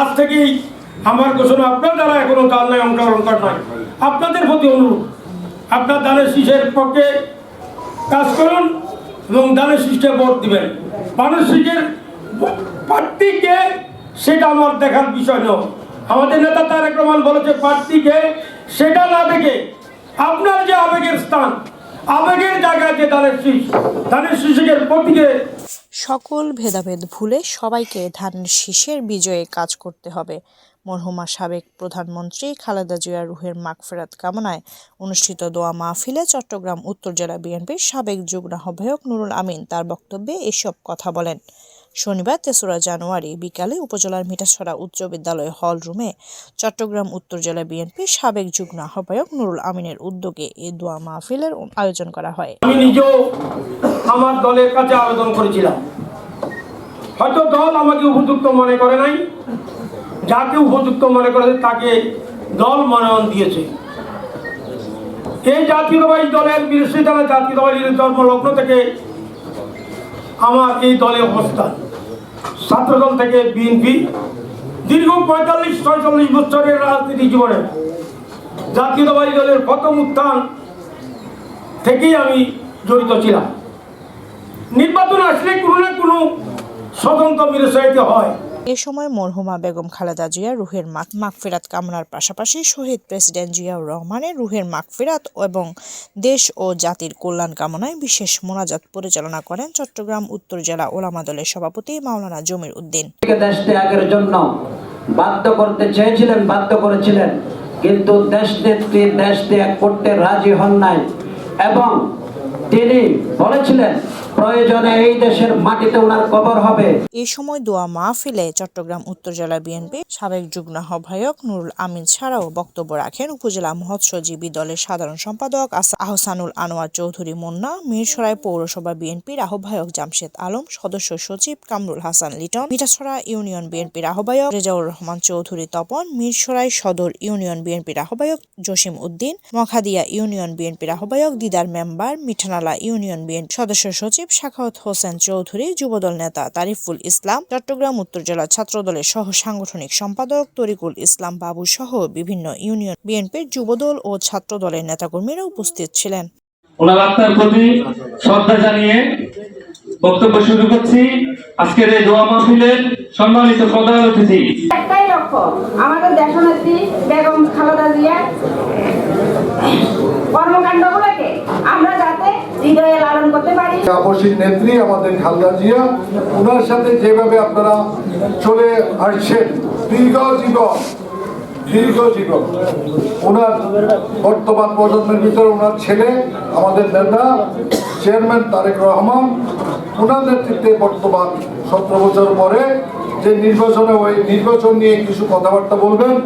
আজ থেকেই আমার ঘোষণা, আপনার দ্বারা এখনও দান নাই অঙ্কার নাই। আপনাদের প্রতি অনুরোধ, আপনার দানের শীষের পক্ষে কাজ করুন এবং দানের শীষে ভোট দিবেন। মানুষ শীষের প্রার্থীকে, সেটা আমার দেখার বিষয় নয়। আমাদের নেতা তারেক রহমান বলেছে, প্রার্থীকে, সেটা না দেখে আপনার যে আবেগের স্থান, আবেগের জায়গায় যে দানের শীষ, দানের শীষের প্রতীকে সকল ভেদাভেদ ভুলে সবাইকে ধান শীষের বিজয়ে কাজ করতে হবে। মরহুমা সাবেক প্রধানমন্ত্রী খালেদা জিয়া রুহের মাগফেরাত কামনায় অনুষ্ঠিত দোয়া মাহফিলে চট্টগ্রাম উত্তর জেলা বিএনপির সাবেক যুগ্ম আহ্বায়ক নুরুল আমিন তার বক্তব্যে এসব কথা বলেন। শনিবার তেসরা জানুয়ারি বিকালে উপজেলার মিঠাছড়া উচ্চ বিদ্যালয় হল রুমে চট্টগ্রাম উত্তর জেলা বিএনপির সাবেক যুগ্ম আহ্বায়ক নুরুল আমিনের উদ্যোগে এই দোয়া মাহফিলের আয়োজন করা হয়। আমি নিজেও আমার দলের কাছে আবেদন করেছিলাম। হয়তো দল আমাকে উপযুক্ত মনে করে নাই। যাকে উপযুক্ত মনে করেছে তাকে দল মনোনয়ন দিয়েছে। এই জাতীয়তাবাদী দলের বিরোধিতা জাতীয়তাবাদী জন্মলগ্ন থেকে আমার এই দলে অবস্থান। ছাত্রদল থেকে বিএনপি, দীর্ঘ পঁয়তাল্লিশ, ছয়চল্লিশ বছরের রাজনীতি জীবনে জাতীয়তাবাদী দলের প্রথম উত্থান থেকেই আমি জড়িত ছিলাম। নির্বাচন আসলে কোনো না কোনো স্বতন্ত্র বিরোধিতা হয়। এ সময় মরহুমা বেগম খালেদা জিয়া, রুহের মাগ মাগফিরাত কামনার পাশাপাশি শহীদ প্রেসিডেন্ট জিয়াউর রহমানের রুহের মাগফিরাত এবং দেশ ও জাতির কল্যাণ কামনায় বিশেষ মোনাজাত পরিচালনা করেন চট্টগ্রাম উত্তর জেলা ওলামা দলের সভাপতি মাওলানা জমির উদ্দিন। দেশ ত্যাগের জন্য বাধ্য করতে চেয়েছিলেন, বাধ্য করেছিলেন, কিন্তু দেশ নেত্রী, দেশ ত্যাগ করতে রাজি হন নাই। এবং তিনি বলেছিলেন প্রয়োজনে এই দেশের মাটিতে ওনার কবর হবে। এ সময় দোয়া মাহফিলে চট্টগ্রাম উত্তর জেলা বিএনপি সাবেক যুগ্ম আহ্বায়ক নুরুল আমিন ছাড়াও বক্তব্য রাখেন উপজেলা মহোৎসজীবী দলের সাধারণ সম্পাদক আহসানুল আনোয়ার চৌধুরী মুন্না, মিরসরাই পৌরসভা বিএনপির আহ্বায়ক জামশেদ আলম, সদস্য সচিব কামরুল হাসান লিটন, মিঠাছড়া ইউনিয়ন বিএনপির আহ্বায়ক রেজাউর রহমান চৌধুরী তপন, মিরসরাই সদর ইউনিয়ন বিএনপির আহ্বায়ক জসিম উদ্দিন, মখাদিয়া ইউনিয়ন বিএনপির আহ্বায়ক Didar member, Mithanala union BNP সদস্য সচিব শাখাওয়াত হোসেন চৌধুরী যুবদল নেতা তারিফুল ইসলাম চট্টগ্রাম উত্তর জেলা ছাত্রদলের সহ সাংগঠনিক সম্পাদক তরিকুল ইসলাম বাবু সহ বিভিন্ন ইউনিয়ন বিএনপির যুবদল ও ছাত্রদলের নেতাকর্মীরা উপস্থিত ছিলেন। ওনার আত্মার প্রতি শ্রদ্ধা জানিয়ে বক্তব্য শুরু করছি। আজকের এই দোয়া মাহফিলের সম্মানিত প্রধান অতিথি। একটাই লক্ষ্য আমাদের দেশনেত্রী বেগম খালেদা কর্মকাণ্ডগুলোকে আমরা যাতে হৃদয়ে লালন করতে পারি আপসীর নেত্রী আমাদের খালদা জিয়া। ওনার সাথে যেভাবে আপনারা চলে আসছেন, দীর্ঘ জীবন দীর্ঘ জীবন। ওনার বর্তমান প্রজন্মের ভিতরে ওনার ছেলে আমাদের নেতা, চেয়ারম্যান তারেক রহমান। ওনার নেতৃত্বে বর্তমান সতেরো বছর পরে যে নির্বাচনে ওই নির্বাচন নিয়ে কিছু কথাবার্তা বলবেন